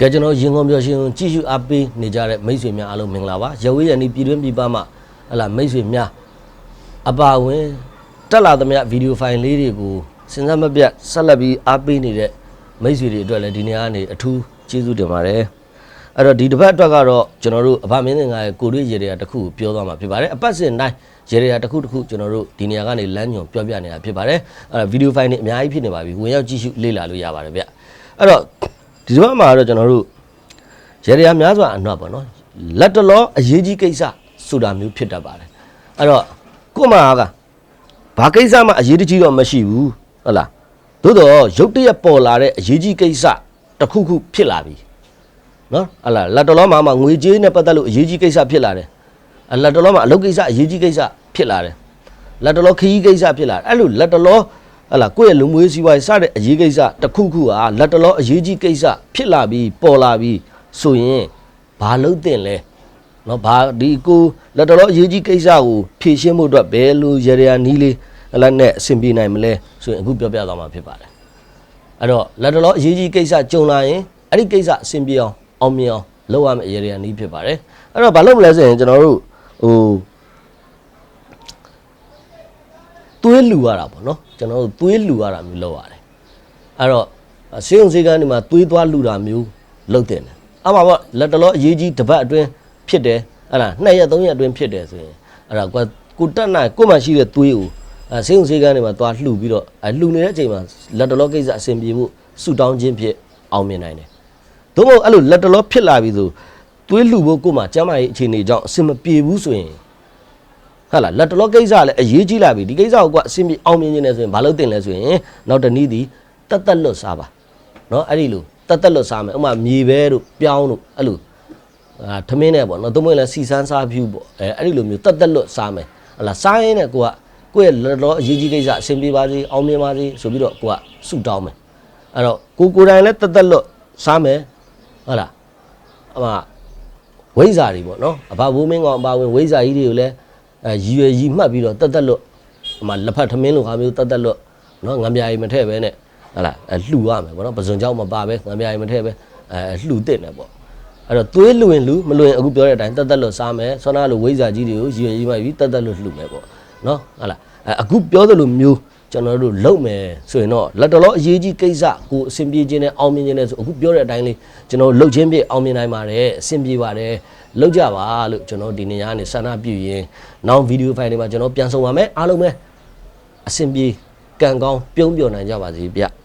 ကဲကျွန်တော်ရင်ကုန်ပြောရှင်ကြည့်ရှုအားပေးနေကြတဲ့မိတ်ဆွေများအားလုံးမင်္ဂလာပါရဝေးရနီပြည်တွင်းပြည်ပမှဟလာမိတ်ဆွေများအပါဝင်တက်လာသမျှဗီဒီယိုဖိုင်လေးတွေကိုစဉ်ဆက်မပြတ်ဆက်လက်ပြီးအားပေးနေတဲ့မိတ်ဆွေတွေအတွက်လည်းဒီနေ့ကနေအထူးကျေးဇူးတင်ပါတယ်အဲ့တော့ဒီတစ်ပတ်အတွက်ကတော့ကျွန်တော်တို့အဖမင်းငါရဲ့ကိုရွေးရေတွေကတစ်ခုကိုပြောသွားမှာဖြစ်ပါတယ်အပတ်စဉ်တိုင်းရေတွေကတစ်ခုတစ်ခုကျွန်တော်တို့ဒီနေရာကနေလမ်းညွန်ပြောပြနေတာဖြစ်ပါတယ်အဲ့တော့ဗီဒီယိုဖိုင်တွေအများကြီးဖြစ်နေပါပြီဝင်ရောက်ကြည့်ရှုလေ့လာလို့ရပါတယ်ဗျအဲ့တော့ ဒီတစ်ပတ်မှာတော့ကျွန်တော်တို့ရေရရများစွာအနောက်ပေါ့နော်လက်တလောအရေးကြီးကိစ္စဆိုတာမျိုးဖြစ်တတ်ပါတယ်အဲ့တော့ကို့မှာကဘာကိစ္စမှအရေးတကြီးတော့မရှိဘူးဟုတ်လားသို့တော့ရုတ်တရက်ပေါ်လာတဲ့အရေးကြီးကိစ္စတစ်ခုခုဖြစ်လာပြီနော်ဟုတ်လားလက်တလောမှာမှငွေကြေးနဲ့ပတ်သက်လို့အရေးကြီးကိစ္စဖြစ်လာတယ်အလက်တလောမှာအလုပ်ကိစ္စအရေးကြီးကိစ္စဖြစ်လာတယ်လက်တလောခရီးကိစ္စဖြစ်လာတယ်အဲ့လိုလက်တလော ဟလာကိုယ့်ရဲ့လူမျိုးစီးပွားရေးစတဲ့အရေးကိစ္စတစ်ခုခုဟာလက်တလောအရေးကြီးကိစ္စဖြစ်လာပြီးပေါ်လာပြီးဆိုရင်ဘာလုပ်တင်လဲနော်ဘာဒီကိုလက်တလောအရေးကြီးကိစ္စကိုဖြေရှင်းဖို့အတွက်ဘယ်လိုရေရာနီးလေးဟလာနဲ့အဆင်ပြေနိုင်မလဲဆိုရင်အခုပြောပြသွားမှာဖြစ်ပါတယ်အဲ့တော့လက်တလောအရေးကြီးကိစ္စကြုံလာရင်အဲ့ဒီကိစ္စအဆင်ပြေအောင်အောင်မြင်အောင်လုပ်ရမယ့်ရေရာနီးဖြစ်ပါတယ်အဲ့တော့ဘာလုပ်မလဲဆိုရင်ကျွန်တော်တို့ဟို သွေးလူရတာပေါ့နော်ကျွန်တော်တို့သွေးလူရတာမျိုးလုပ်ရတယ်အဲ့တော့ဆေးရုံဆေးကန်းတွေမှာသွေးသွားလူတာမျိုးလုပ်တင်တယ်အဲ့မှာပေါ့လက်တလောအရေးကြီးတစ်ပတ်အတွင်းဖြစ်တယ်အဲ့ဒါနှစ်ရက်သုံးရက်အတွင်းဖြစ်တယ်ဆိုရင်အဲ့ဒါကိုကိုတက်နိုင်ကိုမှရှိတဲ့သွေးကိုအဲဆေးရုံဆေးကန်းတွေမှာသွားလှူပြီးတော့အဲလှူနေတဲ့အချိန်မှာလက်တလောကိစ္စအဆင်ပြေဖို့ဆူတောင်းခြင်းဖြစ်အောင်မြင်နိုင်တယ်သို့မဟုတ်အဲ့လိုလက်တလောဖြစ်လာပြီဆိုသွေးလှူဖို့ကိုမှကျမ်းမာရေးအခြေအနေကြောင့်အဆင်မပြေဘူးဆိုရင် ဟုတ်လားလက်တလောကိစ္စလည်းအရေးကြီးလာပြီဒီကိစ္စကိုကအဆင်ပြေအောင်မြင်နေတယ်ဆိုရင်မလုပ်တင်လဲဆိုရင်နောက်တနည်းဒီတက်တက်လွတ်စားပါနော်အဲ့ဒီလိုတက်တက်လွတ်စားမယ်ဥမာမြေပဲတို့ပြောင်းတို့အဲ့လိုအာထမင်းနဲ့ပေါ့နော်သုံးမွေးလဲစီစမ်းစားဖြူပေါ့အဲအဲ့ဒီလိုမျိုးတက်တက်လွတ်စားမယ်ဟုတ်လားစားရင်လည်းကိုကကိုယ့်ရဲ့လက်တော်အရေးကြီးကိစ္စအဆင်ပြေပါစေအောင်မြင်ပါစေဆိုပြီးတော့ကိုကဆုတောင်းမယ်အဲ့တော့ကိုကိုယ်တိုင်လည်းတက်တက်လွတ်စားမယ်ဟုတ်လားအမဝိဇ္ဇာတွေပေါ့နော်အဘဘိုးမင်းကောင်အဘဝင်ဝိဇ္ဇာကြီးတွေကိုလည်း အဲရည်ရွယ်ရည်မှတ်ပြီးတော့တက်တက်လွတ်ဟိုမှာလက်ဖက်ထမင်းလိုဟာမျိုးတက်တက်လွတ်နော်ငံပြားရီမထည့်ပဲနဲ့ဟလာအဲလှူရမယ်ပေါ့နော်ပဇွန်ကြောက်မပါပဲငံပြားရီမထည့်ပဲအဲလှူတစ်နေပေါ့အဲ့တော့သွေးလွင်လူမလွင်အခုပြောတဲ့အတိုင်းတက်တက်လွတ်စားမယ်ဆောနာလိုဝိဇ္ဇာကြီးတွေကိုရည်ရွယ်ရည်မှတ်ပြီးတက်တက်လွတ်လှူမယ်ပေါ့နော်ဟလာအဲအခုပြောသလိုမျိုး ကျွန်တော်တို့လုံမယ်ဆိုရင်တော့လက်တော်အရေးကြီးကိစ္စကိုအဆင်ပြေခြင်းနဲ့အောင်မြင်ခြင်းနဲ့ဆိုအခုပြောတဲ့အတိုင်းလေးကျွန်တော်လှုပ်ခြင်းပြည့်အောင်မြင်နိုင်ပါတယ်အဆင်ပြေပါတယ်လှုပ်ကြပါလို့ကျွန်တော်ဒီနေရာကနေဆန္ဒပြုရင်နောက်ဗီဒီယိုဖိုင်တွေမှာကျွန်တော်ပြန်ဆောင်ပါမယ်အားလုံးပဲအဆင်ပြေကံကောင်းပြုံးပြော်နိုင်ကြပါစေဗျ